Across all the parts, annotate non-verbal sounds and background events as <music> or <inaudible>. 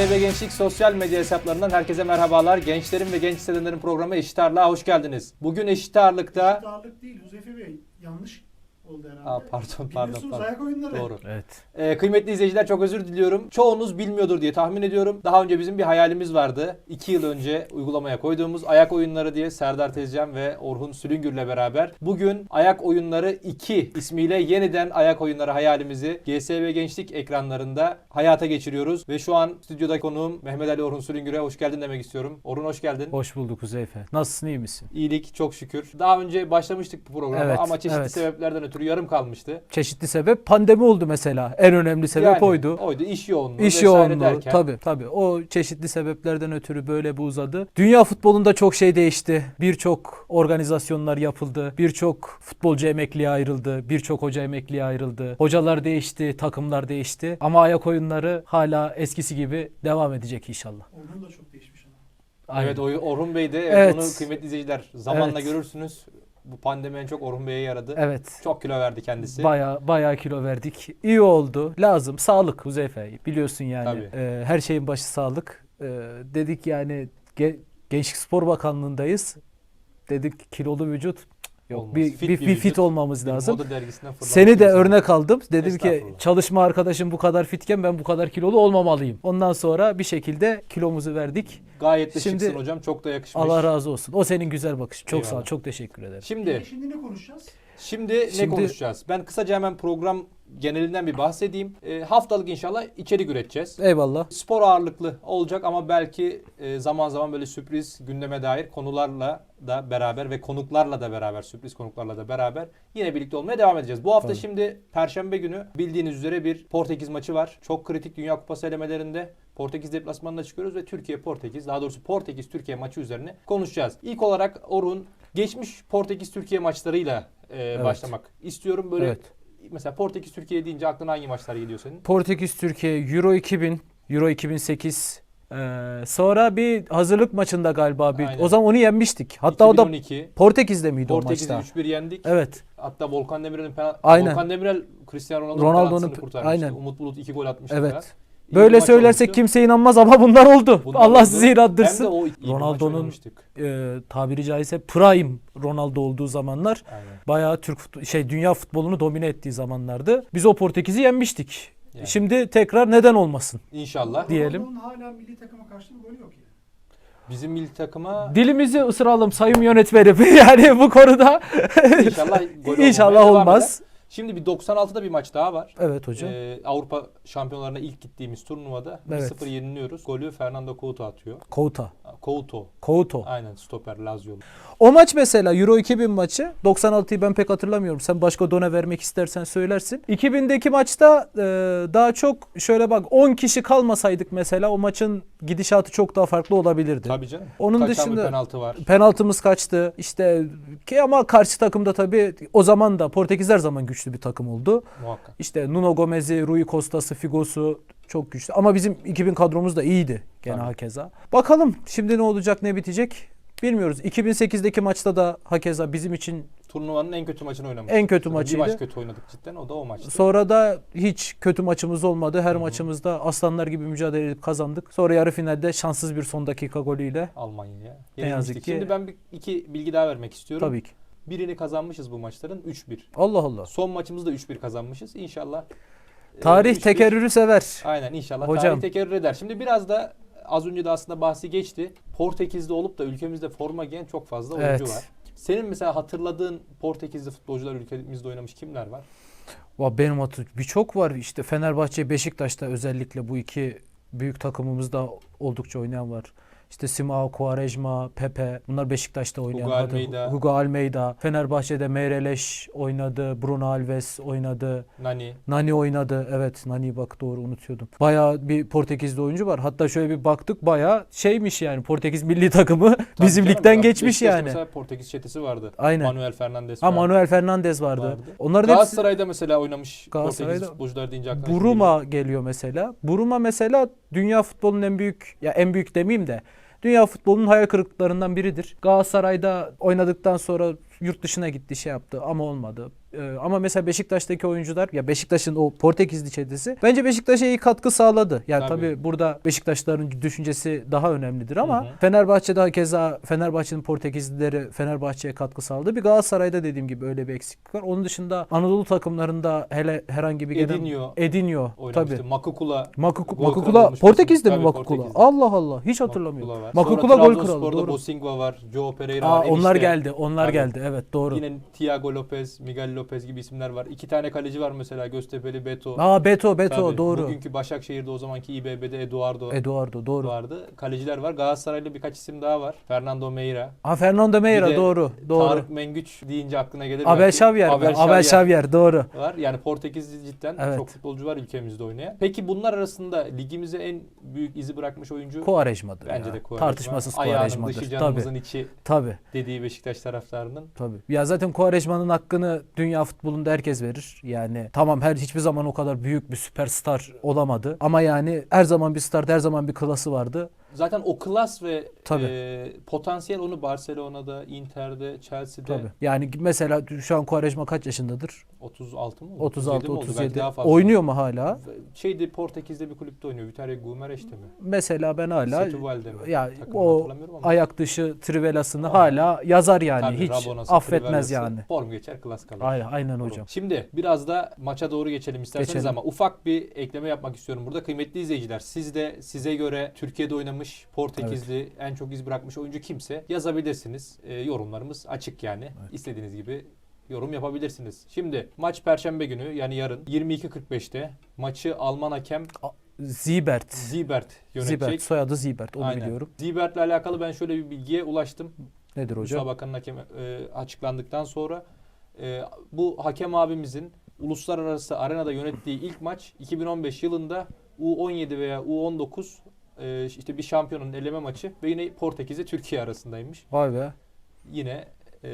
GSB Gençlik sosyal medya hesaplarından herkese merhabalar. Gençlerin ve genç hissedenlerin programı Eşit Ağırlığa hoş geldiniz. Bugün Eşit Ağırlık'ta... Eşit ağırlık değil Huzeyfe Bey. Yanlış oldu herhalde. Aa, pardon pardon pardon. ayak oyunları. Doğru. Evet. Ee, kıymetli izleyiciler çok özür diliyorum. Çoğunuz bilmiyordur diye tahmin ediyorum. Daha önce bizim bir hayalimiz vardı. 2 yıl önce uygulamaya koyduğumuz ayak oyunları diye Serdar Tezcan ve Orhun Sülüngür'le beraber bugün Ayak Oyunları 2 ismiyle yeniden ayak oyunları hayalimizi GSB Gençlik ekranlarında hayata geçiriyoruz. Ve şu an stüdyoda konuğum Mehmet Ali Orhun Sülüngür'e hoş geldin demek istiyorum. Orhun hoş geldin. Hoş bulduk Huzeyfe. Nasılsın iyi misin? İyilik çok şükür. Daha önce başlamıştık bu programa Evet, ama çeşitli evet. sebeplerden ötürü yarım kalmıştı. Çeşitli sebep pandemi oldu mesela. En önemli sebep Yani oydu. Oydu. İş yoğunluğu İş vesaire yoğunluğu derken. tabii tabii. O çeşitli sebeplerden ötürü böyle bu uzadı. Dünya futbolunda çok şey değişti. Birçok organizasyonlar yapıldı. Birçok futbolcu emekliye ayrıldı. Birçok hoca emekliye ayrıldı. Hocalar değişti, takımlar değişti. Ama ayak oyunları hala eskisi gibi devam edecek inşallah. Onun da çok değişmiş ama. Aynen. Evet o- Orhun Bey de evet, Evet. onu kıymetli izleyiciler zamanla Evet. görürsünüz. Bu pandemi en çok Orhun Bey'e yaradı. Evet. Çok kilo verdi kendisi. Baya baya kilo verdik. İyi oldu. Lazım. Sağlık Huzeyfe. Biliyorsun yani. Tabii. Ee, her şeyin başı sağlık. Ee, dedik yani ge- Gençlik Spor Bakanlığındayız. Dedik kilolu vücut yok Olmaz. bir, Fit bir, bir fit olmamız lazım. Moda dergisinden fırlamış Seni de örnek aldım. Dedim ki çalışma arkadaşım bu kadar fitken ben bu kadar kilolu olmamalıyım. Ondan sonra bir şekilde kilomuzu verdik. Gayet de Şimdi- şıksın hocam. Çok da yakışmış. Allah razı olsun. O senin güzel bakışın. Çok sağ ol. Eyvallah. Çok teşekkür ederim. Şimdi şimdi ne konuşacağız? şimdi ne konuşacağız? Ben kısaca hemen program genelinden bir bahsedeyim. Ee, haftalık inşallah içerik üreteceğiz. Eyvallah. Spor ağırlıklı olacak ama belki e, zaman zaman böyle sürpriz gündeme dair konularla da beraber ve konuklarla da beraber sürpriz konuklarla da beraber yine birlikte olmaya devam edeceğiz. Bu hafta Tabii. şimdi Perşembe günü bildiğiniz üzere bir Portekiz maçı var. Çok kritik Dünya Kupası elemelerinde Portekiz deplasmanına çıkıyoruz ve Türkiye Portekiz daha doğrusu Portekiz Türkiye maçı üzerine konuşacağız. İlk olarak Orhun geçmiş Portekiz Türkiye maçlarıyla e, başlamak istiyorum. Böyle Evet. Mesela Portekiz Türkiye deyince aklına hangi maçlar geliyor senin? Portekiz Türkiye Euro 2000, Euro 2008. Ee, sonra bir hazırlık maçında galiba bir. Aynen. O zaman onu yenmiştik. Hatta o da 2012 Portekiz'de miydi Portekiz'i o maçta? 3-1 yendik. Evet. Hatta Volkan Demirel'in penaltı Aynen. Volkan Demirel Cristiano Ronaldo'nun Ronaldo'nun penaltısını pe- kurtarmıştı. aynen. Umut Bulut 2 gol atmıştı. Evet. falan. Böyle söylersek olmuştu. kimse inanmaz ama bunlar oldu. Bunlar Allah oldu. sizi Hem de inandırsın. Ronaldo'nun e, tabiri caizse prime Ronaldo olduğu zamanlar Aynen. bayağı Türk fut- şey dünya futbolunu domine ettiği zamanlardı. Biz o Portekiz'i yenmiştik. Yani. Şimdi tekrar neden olmasın? İnşallah Diyelim. Ronaldo'nun hala milli takıma karşı bir golü yok yani. bizim milli takıma Dilimizi ısıralım sayım yönetmenim. <laughs> yani bu konuda inşallah gol <laughs> İnşallah olmaz. Şimdi bir 96'da bir maç daha var. Evet hocam. Ee, Avrupa şampiyonlarına ilk gittiğimiz turnuvada Evet. 1-0 yeniliyoruz. Golü Fernando Couto atıyor. Kouta. Couto. Couto. Aynen stoper Lazio'lu. O maç mesela Euro 2000 maçı 96'yı ben pek hatırlamıyorum. Sen başka dona vermek istersen söylersin. 2000'deki maçta e, daha çok şöyle bak 10 kişi kalmasaydık mesela o maçın gidişatı çok daha farklı olabilirdi. Tabii canım. Onun Kaçan dışında- penaltı var. Penaltımız kaçtı. İşte ki ama karşı takımda tabii o zaman da Portekiz her zaman güçlü bir takım oldu. Muhakkak. İşte Nuno Gomez'i, Rui Costa'sı, Figo'su çok güçlü. Ama bizim 2000 kadromuz da iyiydi gene Tabii. hakeza. Bakalım şimdi ne olacak ne bitecek bilmiyoruz. 2008'deki maçta da hakeza bizim için Turnuvanın en kötü maçını oynamış. en kötü Bir maçıydı. maç kötü oynadık cidden. O da o maçtı. Sonra da hiç kötü maçımız olmadı. Her Hı hı. maçımızda aslanlar gibi mücadele edip kazandık. Sonra yarı finalde şanssız bir son dakika golüyle Almanya'ya. Ne yazık ki- Şimdi ben bir, iki bilgi daha vermek istiyorum. tabii ki. Birini kazanmışız bu maçların 3-1. Allah Allah. Son maçımızda 3-1 kazanmışız. İnşallah. e, Tarih 3-1 tekerrürü sever. Aynen inşallah Hocam. tarih tekerrür eder. Şimdi biraz da az önce de aslında bahsi geçti. Portekiz'de olup da ülkemizde forma giyen çok fazla oyuncu Evet. var. Senin mesela hatırladığın Portekizli futbolcular ülkemizde oynamış kimler var? Va benim hatır birçok var işte Fenerbahçe, Beşiktaş'ta özellikle bu iki büyük takımımızda oldukça oynayan var. İşte Simao, Quaresma, Pepe bunlar Beşiktaş'ta oynayan. Hugo Almeida. Hugo Almeida. Fenerbahçe'de Meirelles oynadı. Bruno Alves oynadı. Nani. Nani oynadı. Evet Nani bak doğru unutuyordum. Bayağı bir Portekizli oyuncu var. Hatta şöyle bir baktık bayağı şeymiş yani Portekiz milli takımı Tabii bizim canım, ligden geçmiş yani. Mesela Portekiz çetesi vardı. Aynen. Manuel Fernandes Ha vardı. Manuel Fernandes vardı. vardı. Hepsi Galatasaray'da mesela oynamış Galatasaray'da- Portekizli futbolcular deyince aklına kim geliyor? Buruma geliyor mesela. Buruma mesela dünya futbolunun en büyük ya en büyük demeyeyim de dünya futbolunun hayal kırıklıklarından biridir. Galatasaray'da oynadıktan sonra yurt dışına gitti şey yaptı ama olmadı. Ee, ama mesela Beşiktaş'taki oyuncular ya Beşiktaş'ın o Portekizli çetesi bence Beşiktaş'a iyi katkı sağladı. Yani Tabii. tabii, burada Beşiktaşların düşüncesi daha önemlidir ama Hı hı. Fenerbahçe'de keza Fenerbahçe'nin Portekizlileri Fenerbahçe'ye katkı sağladı. Bir Galatasaray'da dediğim gibi öyle bir eksiklik var. Onun dışında Anadolu takımlarında hele herhangi bir gelen Edinho oynamıştı. tabii. Makukula Makuku, Makukula Portekiz'de mi Makukula? Allah Allah hiç hatırlamıyorum. Makukula var. Makukula Sonra gol kralı doğru. Bosingva var. Joe Pereira Aa, var. onlar geldi. Onlar Tabii. geldi. Evet doğru. Yine Thiago Lopez, Miguel Lopez gibi isimler var. İki tane kaleci var mesela Göztepe'li Beto. Aa Beto Beto Tabii. doğru. Bugünkü Başakşehir'de o zamanki İBB'de Eduardo Eduardo doğru. vardı. Kaleciler var. Galatasaraylı birkaç isim daha var. Fernando Meira. Ha Fernando Meira doğru. Doğru. Tarık Mengüç deyince aklına gelir. Abel. Xavier. Abel Abel Xavier doğru. var. Yani Portekizli cidden Evet. çok futbolcu var ülkemizde oynayan. Peki bunlar arasında ligimize en büyük izi bırakmış oyuncu Quaresma'dır bence ya. de Quaresma. Tartışmasız Ayağının Quaresma'dır. dışı Tabii. canımızın içi Tabii. dediği Beşiktaş taraftarının. Tabii. Ya zaten Quaresma'nın hakkını dünya futbolunda herkes verir. Yani tamam her hiçbir zaman o kadar büyük bir süperstar olamadı ama yani her zaman bir star, her zaman bir klası vardı. Zaten o klas ve Tabii. e, potansiyel onu Barcelona'da, Inter'de, Chelsea'de Tabii. Yani mesela şu an Quaresma kaç yaşındadır? 36 mı oldu? 36 37 mi oldu? Belki 37. daha fazla. Oynuyor mu hala? Şeyde Portekiz'de bir kulüpte oynuyor. Vitória Guimarães'te mi? Mesela ben hala Setúbal'de mi? ya Takımını o ayak dışı trivelasını Aa. hala yazar yani. Tabii, Hiç Rabona'sı, affetmez yani. Form geçer, klas kalır. Aynen, aynen Doğru. hocam. Şimdi biraz da maça doğru geçelim isterseniz Geçelim. ama ufak bir ekleme yapmak istiyorum burada. Kıymetli izleyiciler siz de size göre Türkiye'de oynamış Portekizli en çok iz bırakmış oyuncu kimse yazabilirsiniz. Ee, yorumlarımız açık yani. İstediğiniz gibi yorum yapabilirsiniz. Şimdi maç perşembe günü yani yarın 22.45'te maçı Alman hakem Zibert. Zibert yönetecek. Zibert. Soyadı Zibert. Onu Aynen. biliyorum. Ziebert'le alakalı ben şöyle bir bilgiye ulaştım. Nedir hocam? Müsabakanın hakemi e, açıklandıktan sonra e, bu hakem abimizin uluslararası arenada yönettiği ilk maç 2015 yılında U17 veya U19 e, işte bir şampiyonun eleme maçı ve yine Portekiz'e Türkiye arasındaymış. Vay be. Yine e,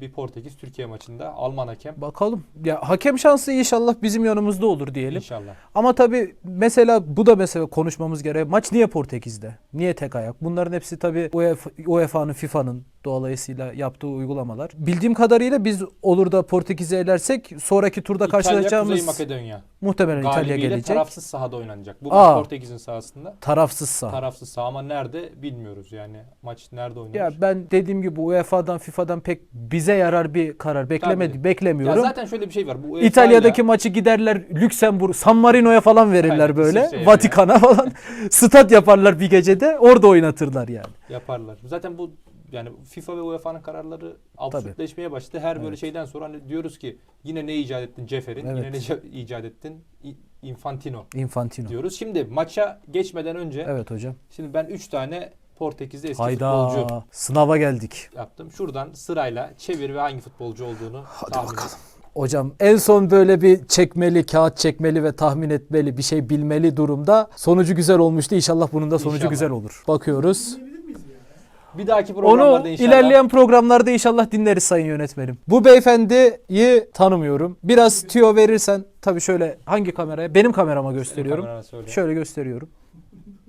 bir Portekiz Türkiye maçında Alman hakem Bakalım. Ya hakem şansı inşallah bizim yanımızda olur diyelim. inşallah. Ama tabii mesela bu da mesela konuşmamız gerek. Maç niye Portekiz'de? Niye tek ayak? Bunların hepsi tabii UEFA UEFA'nın, FIFA'nın dolayısıyla yaptığı uygulamalar. Bildiğim kadarıyla biz olur da Portekiz'i elersek sonraki turda İtalya, karşılaşacağımız Kuzey Makedonya muhtemelen İtalya galibiyle gelecek. tarafsız sahada oynanacak. Bu Aa. Portekiz'in sahasında. Tarafsızsa. Tarafsız saha ama nerede bilmiyoruz yani. Maç nerede oynanır? Ya ben dediğim gibi UEFA'dan, FIFA'dan pek bize yarar bir karar beklemedi, Tabii. beklemiyorum. Ya zaten şöyle bir şey var. Bu UEFA 'yla- İtalya'daki maçı giderler Lüksemburg, San Marino'ya falan verirler Aynen, böyle. İsviçre'ye Vatikan'a falan. <laughs> Stat yaparlar bir gecede. Orada oynatırlar yani. yaparlar. Zaten bu yani FIFA ve UEFA'nın kararları absürtleşmeye başladı. Her böyle Evet. şeyden sonra hani diyoruz ki yine ne icat ettin Cefer'in, yine Evet. ne ica- <laughs> icat ettin Infantino Infantino. diyoruz. Şimdi maça geçmeden önce Evet hocam. şimdi ben 3 tane Portekizli eski Hayda. futbolcu Sınava geldik. yaptım. Şuradan sırayla çevir ve hangi futbolcu olduğunu tahmin et. Hocam en son böyle bir çekmeli, kağıt çekmeli ve tahmin etmeli, bir şey bilmeli durumda. Sonucu güzel olmuştu. İnşallah bunun da sonucu İnşallah. güzel olur. Bakıyoruz. Bir dahaki programlarda Onu inşallah ilerleyen programlarda inşallah dinleriz sayın yönetmenim. Bu beyefendiyi tanımıyorum. Biraz tüyo verirsen tabii şöyle hangi kameraya? Benim kamerama gösteriyorum. kamerana söyle. Şöyle gösteriyorum.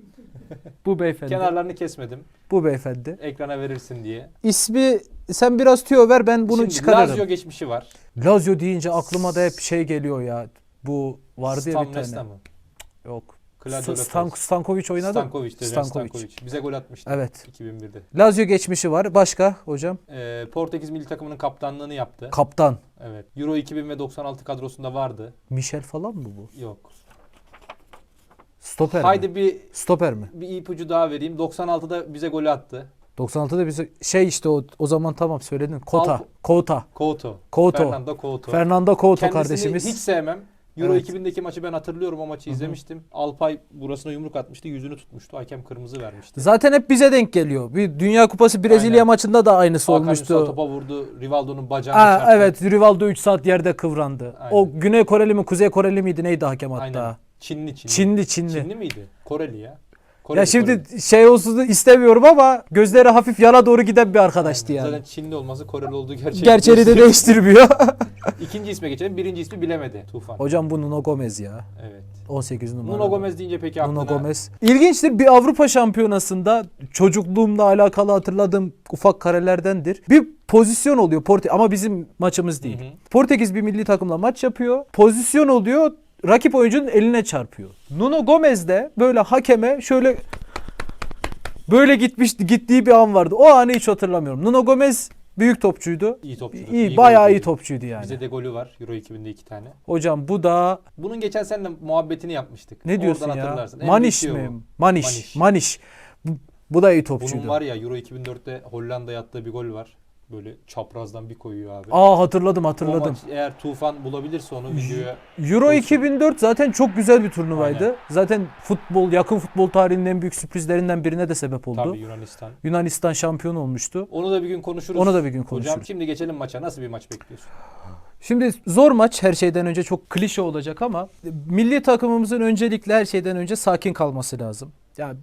<laughs> bu beyefendi. Kenarlarını kesmedim. Bu beyefendi. Ekrana verirsin diye. İsmi sen biraz tüyo ver ben bunu Şimdi çıkarırım. Lazio geçmişi var. Lazio deyince aklıma da hep şey geliyor ya. Bu vardı ya bir tane. mı? Yok. Claudio Stan Lopez. Stankovic oynadı. Stankovic, Dejan Stankovic. Stankovic. Bize gol atmıştı. Evet. 2001'de. Lazio geçmişi var. Başka hocam? Ee, Portekiz milli takımının kaptanlığını yaptı. Kaptan. evet. Euro 2000 ve 96 kadrosunda vardı. Michel falan mı bu? Yok. Stoper mi? Haydi bir Stoper mi? bir ipucu daha vereyim. 96'da bize golü attı. 96'da bize şey işte o, o zaman tamam söyledin. Kota. Alp- Kota. Couto. Fernando Couto. Fernando Kendisini kardeşimiz. hiç sevmem. Euro Evet. 2000'deki maçı ben hatırlıyorum o maçı Hı hı. izlemiştim. Alpay burasına yumruk atmıştı, yüzünü tutmuştu. Hakem kırmızı vermişti. Zaten hep bize denk geliyor. Bir Dünya Kupası Brezilya Aynen. maçında da aynısı Hakan olmuştu. Ünsal topa vurdu. Rivaldo'nun bacağına Aa, çarptı. evet Rivaldo 3 saat yerde kıvrandı. Aynen. O Güney Koreli mi Kuzey Koreli miydi neydi hakem hatta? Aynen. Çinli Çinli. Çinli Çinli. Çinli miydi? Koreli ya. Koreli, ya şimdi Koreli. şey olsun istemiyorum ama gözleri hafif yana doğru giden bir arkadaştı yani. Zaten Çinli olması Koreli olduğu gerçeği. Gerçeğini de değiştirmiyor. <laughs> İkinci isme geçelim. Birinci ismi bilemedi. Tufan. Hocam bu Nuno Gomez ya. Evet. 18 numara. Nuno Gomez deyince peki aklına... Nuno Gomez. İlginçtir bir Avrupa Şampiyonası'nda çocukluğumla alakalı hatırladığım ufak karelerdendir. Bir pozisyon oluyor Porte ama bizim maçımız değil. Hı hı. Portekiz bir milli takımla maç yapıyor. Pozisyon oluyor. Rakip oyuncunun eline çarpıyor. Nuno Gomez de böyle hakeme şöyle böyle gitmiş gittiği bir an vardı. O anı hiç hatırlamıyorum. Nuno Gomez büyük topçuydu. İyi topçudur. İyi, bayağı iyi topçuydu yani. Bize de golü var. Euro 2000'de iki tane. Hocam bu da Bunun geçen sene muhabbetini yapmıştık. ne diyorsun Oradan ya? hatırlarsın. En Maniş mi? Maniş. Maniş. Maniş. Bu, bu da iyi topçuydu. Bunun var ya Euro 2004'te Hollanda'ya attığı bir gol var. Böyle çaprazdan bir koyuyor abi. Aa hatırladım O hatırladım. maç eğer Tufan bulabilirse onu videoya Euro 2004 zaten çok güzel bir turnuvaydı. Aynen. Zaten futbol, yakın futbol tarihinin en büyük sürprizlerinden birine de sebep oldu. tabii Yunanistan. Yunanistan şampiyon olmuştu. Onu da bir gün konuşuruz. Onu da bir gün Hocam konuşuruz. şimdi geçelim maça. Nasıl bir maç bekliyorsun? Şimdi zor maç her şeyden önce çok klişe olacak ama milli takımımızın öncelikle her şeyden önce sakin kalması lazım. Yani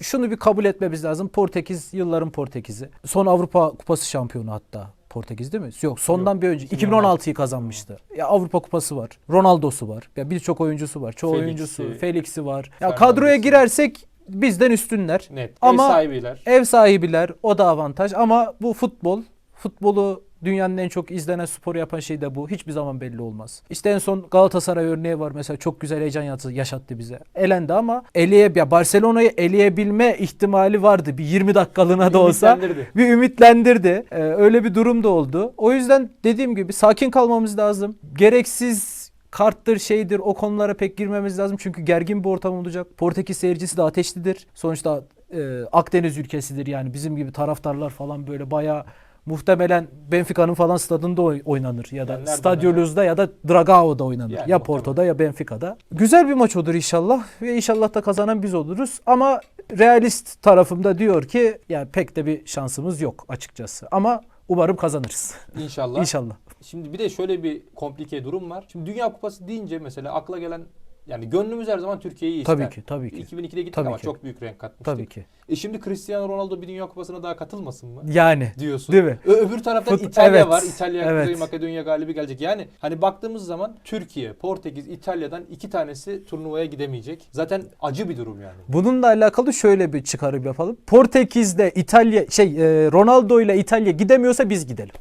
şunu bir kabul etmemiz lazım. Portekiz yılların Portekiz'i. Son Avrupa Kupası şampiyonu hatta. Portekiz değil mi? Yok sondan Yok, bir önce 2016. 2016'yı kazanmıştı. Ya Avrupa Kupası var. Ronaldo'su var. Ya birçok oyuncusu var. Çoğu Felix'i, oyuncusu, Felix'i var. Ya kadroya girersek bizden üstünler. Net. Ama- Ev sahibiler. Ev sahibiler o da avantaj ama bu futbol. Futbolu dünyanın en çok izlenen sporu yapan şey de bu. Hiçbir zaman belli olmaz. İşte en son Galatasaray örneği var mesela çok güzel heyecan yaşattı bize. Elendi ama eleye ya Barcelona'yı eleyebilme ihtimali vardı. Bir 20 dakikalığına da olsa bir ümitlendirdi. Ee, öyle bir durum da oldu. O yüzden dediğim gibi sakin kalmamız lazım. Gereksiz karttır şeydir o konulara pek girmemiz lazım. Çünkü gergin bir ortam olacak. Portekiz seyircisi de ateşlidir. Sonuçta e, Akdeniz ülkesidir yani bizim gibi taraftarlar falan böyle bayağı muhtemelen Benfica'nın falan stadında oy- oynanır ya da Yani nereden Stadio Luz'da ya da Dragao'da oynanır. Yani ya muhtemelen. Porto'da ya Benfica'da. Güzel bir maç olur inşallah ve inşallah da kazanan biz oluruz ama realist tarafımda diyor ki yani pek de bir şansımız yok açıkçası. Ama umarım kazanırız. İnşallah. <laughs> İnşallah. Şimdi bir de şöyle bir komplike durum var. Şimdi Dünya Kupası deyince mesela akla gelen yani gönlümüz her zaman Türkiye'yi ister. Tabii ki, tabii ki. 2002'de gittik Tabii ama ki. çok büyük renk katmıştık. Tabii ki. E şimdi Cristiano Ronaldo bir Dünya Kupası'na daha katılmasın mı? Yani Diyorsun. Değil mi? Ö- öbür tarafta Fut- İtalya evet, var. İtalya, evet. Kuzey Makedonya galibi gelecek. Yani hani baktığımız zaman Türkiye, Portekiz, İtalya'dan iki tanesi turnuvaya gidemeyecek. Zaten acı bir durum yani. bununla alakalı şöyle bir çıkarım yapalım. Portekiz'de İtalya şey e, Ronaldo ile İtalya gidemiyorsa biz gidelim.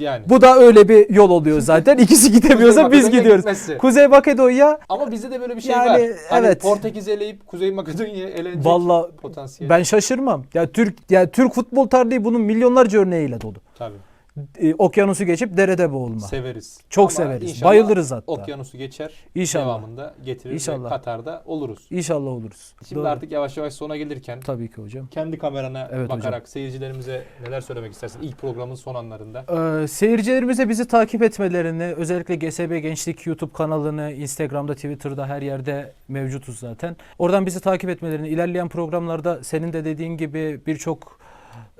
Yani. Bu da öyle bir yol oluyor zaten. <laughs> İkisi gidemiyorsa biz Makedonya gidiyoruz. gitmesi. Kuzey Makedonya Ama bizde de böyle bir şey Yani, var. Hani evet. Portekiz'i eleyip Kuzey Makedonya'yı elenecek Valla potansiyel. ben şaşırmam. Ya Türk ya Türk futbol tarihi bunun milyonlarca örneğiyle dolu. Tabii. E, okyanusu geçip derede boğulma. Severiz. Çok Ama severiz. Bayılırız hatta. Okyanusu geçer. İnşallah. Devamında getiririz İnşallah. ve Katar'da oluruz. İnşallah oluruz. Şimdi Doğru. artık yavaş yavaş sona gelirken tabii ki hocam. kendi kamerana Evet bakarak seyircilerimize neler söylemek istersin ilk programın son anlarında? Ee, seyircilerimize bizi takip etmelerini, özellikle GSB Gençlik YouTube kanalını, Instagram'da, Twitter'da her yerde mevcutuz zaten. Oradan bizi takip etmelerini, ilerleyen programlarda senin de dediğin gibi birçok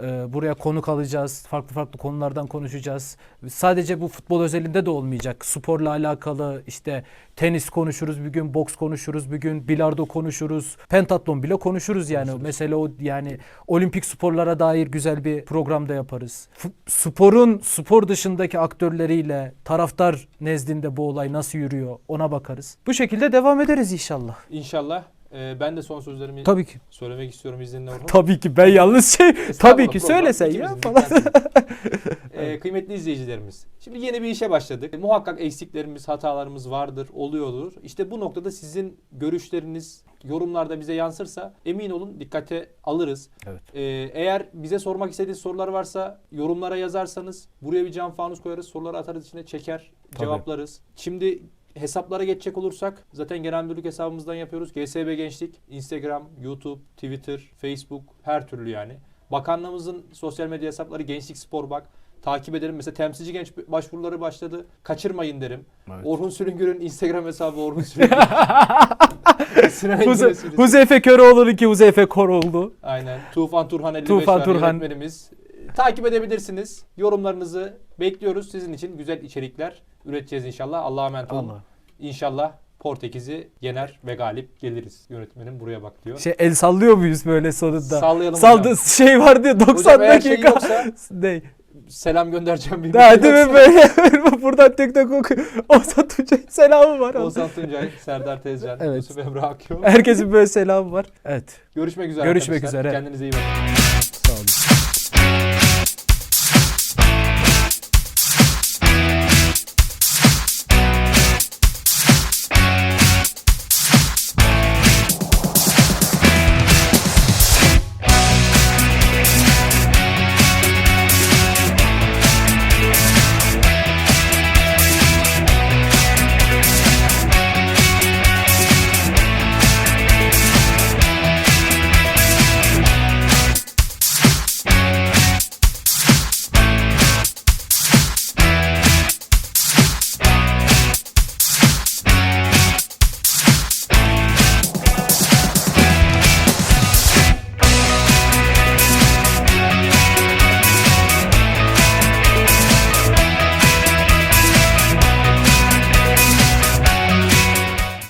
e, buraya konuk alacağız. Farklı farklı konulardan konuşacağız. Sadece bu futbol özelinde de olmayacak. Sporla alakalı işte tenis konuşuruz bir gün, boks konuşuruz bir gün, bilardo konuşuruz, pentatlon bile konuşuruz yani. Konuşuruz. Mesela o yani olimpik sporlara dair güzel bir program da yaparız. F- sporun spor dışındaki aktörleriyle taraftar nezdinde bu olay nasıl yürüyor ona bakarız. Bu şekilde devam ederiz inşallah. İnşallah. E, ben de son sözlerimi Tabii ki. söylemek istiyorum izninle Orhun. <laughs> Tabii ki ben yalnız şey tabii ki söylesen ya falan. <laughs> Ee, kıymetli izleyicilerimiz. Şimdi yeni bir işe başladık. Muhakkak eksiklerimiz, hatalarımız vardır, oluyordur. İşte bu noktada sizin görüşleriniz yorumlarda bize yansırsa emin olun dikkate alırız. Evet. Ee, eğer bize sormak istediğiniz sorular varsa yorumlara yazarsanız buraya bir cam fanus koyarız. Soruları atarız içine çeker, Tabii. cevaplarız. Şimdi hesaplara geçecek olursak zaten genel müdürlük hesabımızdan yapıyoruz. GSB Gençlik, Instagram, YouTube, Twitter, Facebook her türlü yani. Bakanlığımızın sosyal medya hesapları Gençlik Spor Bak. Takip edelim. Mesela temsilci genç başvuruları başladı. Kaçırmayın derim. Evet. Orhun Sülüngür'ün Instagram hesabı Orhun <laughs> Sülüngür. Huze, Engin'e sürüsü. Huzeyfe Köroğlu'nunki Huzeyfe Koroğlu. Aynen. Tufan Turhan 55 Tufan Turhan. yönetmenimiz. Takip edebilirsiniz. Yorumlarınızı bekliyoruz. Sizin için güzel içerikler üreteceğiz inşallah. Allah'a emanet olun. Allah. İnşallah Portekiz'i yener ve galip geliriz. Yönetmenim buraya bak diyor. Şey el sallıyor muyuz böyle sonunda? Sallayalım Saldı hocam. şey vardı ya 90 Hocam eğer şey dakika. yoksa <laughs> ne? selam göndereceğim bir Daha değil mi <laughs> böyle <laughs> buradan TikTok oku. Ozan Tuncay selamı var. Oğuzhan Tuncay, Serdar Tezcan, Evet. Yusuf Emre Akyo. Herkesin böyle selamı var. Evet. Görüşmek üzere Görüşmek arkadaşlar. üzere. Kendinize iyi bakın. Sağ olun.